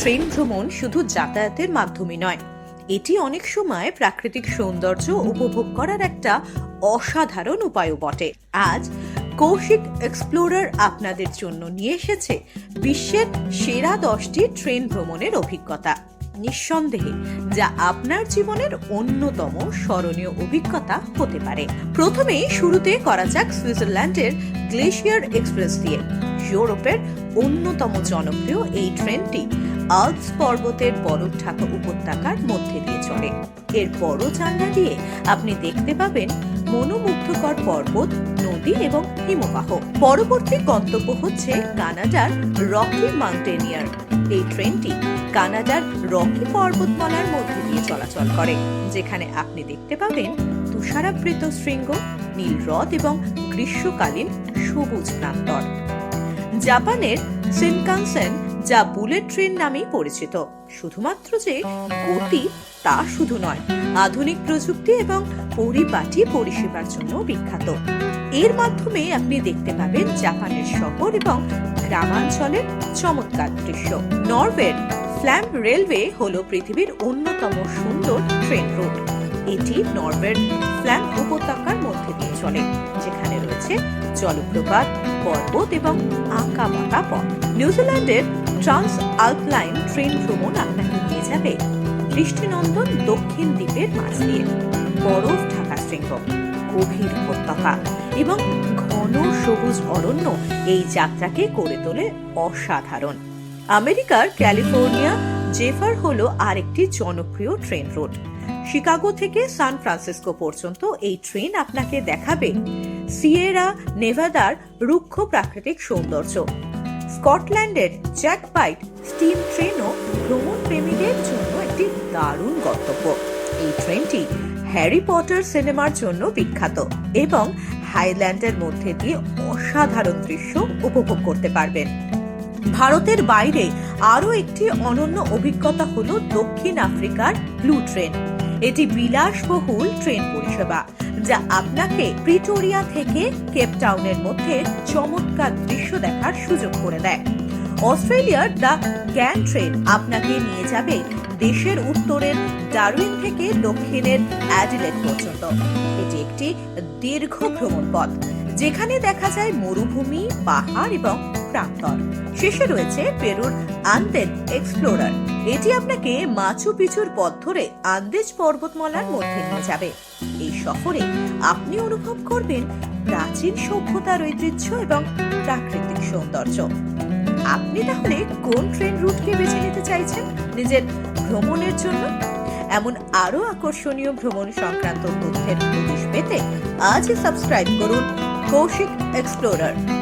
Train ভ্রমণ শুধু যাতায়াতের মাধ্যমে নয়, এটি অনেক সময় প্রাকৃতিক সৌন্দর্য উপভোগ করার একটা অসাধারণ উপায়ও বটে। আজ কৌশিক এক্সপ্লোরার আপনাদের জন্য নিয়ে এসেছে বিশ্বের সেরা দশটি ট্রেন ভ্রমণের অভিজ্ঞতা। নিঃসন্দেহে, যা আপনার জীবনের অন্যতম স্মরণীয় অভিজ্ঞতা হতে পারে। প্রথমে শুরুতে করা যাক সুইজারল্যান্ডের গ্লেশিয়ার এক্সপ্রেস দিয়ে। ইউরোপের অন্যতম জনপ্রিয় এই ট্রেনটি আলপস পর্বতের বরফ ঢাকা উপত্যকার মধ্যে দিয়ে চলে। এর বড় জানলা দিয়ে আপনি দেখতে পাবেন মনোমুগ্ধকর পর্বত, নদী এবং হিমবাহ। পরবর্তী গন্তব্য হচ্ছে কানাডার রকি মাউন্টেনিয়ার। এই ট্রেনটি কানাডার রকি পর্বতমালার মধ্যে দিয়ে চলাচল করে, যেখানে আপনি দেখতে পাবেন তুষারাবৃত শৃঙ্গ, নীল হ্রদ এবং গ্রীষ্মকালীন সবুজ প্রান্তর। জাপানের সিনকানসেন যা বুলেট ট্রেন নামেই পরিচিত। শুধুমাত্র যে গতি তা শুধু নয়, আধুনিক প্রযুক্তি এবং পরিপাটি পরিষেবার জন্য বিখ্যাত। এর মাধ্যমে আপনি দেখতে পাবেন জাপানের শহর এবং গ্রামাঞ্চলের চমৎকার দৃশ্য। নরওয়ের ফ্ল্যাম রেলওয়ে হল পৃথিবীর অন্যতম সুন্দর ট্রেন রুট। এটি নরওয়ের ফ্ল্যাম উপত্যকার মধ্যে দিয়ে চলে, যেখানে রয়েছে জলপ্রপাত, পর্বত এবং আঁকা বাঁকা পথ। নিউজিল্যান্ডের ট্রান্স আলপলাইন ট্রেন ভ্রমণ আপনাকে নিয়ে যাবে। দৃষ্টিনন্দন দক্ষিণ দ্বীপের মাঝ দিয়ে। বরফ ঢাকা শৃঙ্গ গভীর উপত্যকা এবং ঘন সবুজ অরণ্য এই যাত্রাকে করে তোলে অসাধারণ। আমেরিকার ক্যালিফোর্নিয়া, জেফার হলো আরেকটি জনপ্রিয় ট্রেন রুট। শিকাগো থেকে সান ফ্রান্সিসকো পর্যন্ত এই ট্রেন আপনাকে দেখাবে। সিয়েরা, নেভাদার রুক্ষ প্রাকৃতিক সৌন্দর্য। স্কটল্যান্ডের জ্যাক বাইট স্টিম ট্রেনও ভ্রমণ প্রেমীদের জন্য একটি দারুণ গন্তব্য। এই ট্রেনটি হ্যারি পটার সিনেমার জন্য বিখ্যাত এবং হাইল্যান্ডের মধ্যে দিয়ে অসাধারণ দৃশ্য উপভোগ করতে পারবেন। ভারতের বাইরে আরও একটি অনন্য অভিজ্ঞতা হলো দক্ষিণ আফ্রিকার ব্লু ট্রেন। এটি বিলাসবহুল ট্রেন পরিষেবা, যা আপনাকে প্রিটোরিয়া থেকে কেপ টাউনের মধ্যে চমৎকার দৃশ্য দেখার সুযোগ করে দেয়। অস্ট্রেলিয়ার দ্য গ্যান ট্রেন আপনাকে নিয়ে যাবে দেশের উত্তরের ডারউইন থেকে দক্ষিণের অ্যাডিলেড পর্যন্ত। এটি একটি দীর্ঘ ভ্রমণ পথ যেখানে দেখা যায় মরুভূমি, পাহাড় এবং প্রান্তর শেষে রয়েছে পেরুর আন্দেন এক্সপ্লোরার। এটি আপনাকে মাচু পিচুর পথ ধরে আন্দেজ পর্বতমালার মধ্যে নিয়ে যাবে। এই সফরে আপনি অনুভব করবেন প্রাচীন সভ্যতার ঐতিহ্য এবং প্রাকৃতিক সৌন্দর্য। আপনি তাহলে কোন ট্রেন রুটকে বেছে নিতে চাইছেন নিজের ভ্রমণের জন্য? এমন আরও আকর্ষণীয় ভ্রমণ সংক্রান্ত তথ্যের হদিশ পেতে আজই সাবস্ক্রাইব করুন কৌশিক এক্সপ্লোরার।